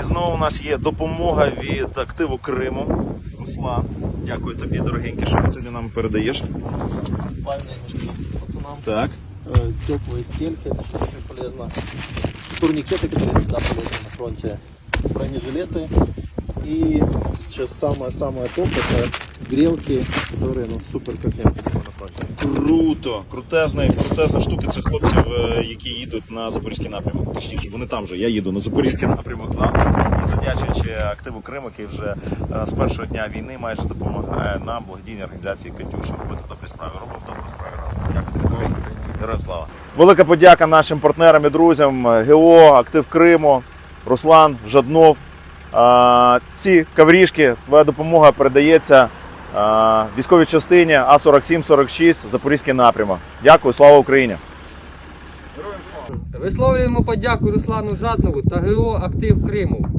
І знову у нас є допомога від активу Криму. Руслан, дякую тобі, дорогенький, що сьогодні нам передаєш. Спальные мешки пацанам. Так. Э, теплые стельки, это что очень полезно. Турникеты, которые всегда полезны на фронте. Бронежилеты. И сейчас самое-самое топ это грелки, которые ну, супер как необходимо на фронте. Круто, крутезна, крутезна штука. Це хлопців, е, які їдуть на запорізький напрямок. Точніше, вони там же. Я їду на запорізький напрямок завтра. І завдячуючи активу Крим, який вже е, з першого дня війни майже допомагає нам, благодійній організації Катюша, робити добрі справи. Робимо добрі справи разом. Дякую. Героям слава. Велика подяка нашим партнерам і друзям ГО, Актив Криму, Руслан, Жаднов. Ці каврішки, твоя допомога передається військовій частині А47-46, Запорізький напрямок. Дякую, слава Україні! Висловлюємо подяку Руслану Жаднову та ГО Актив Криму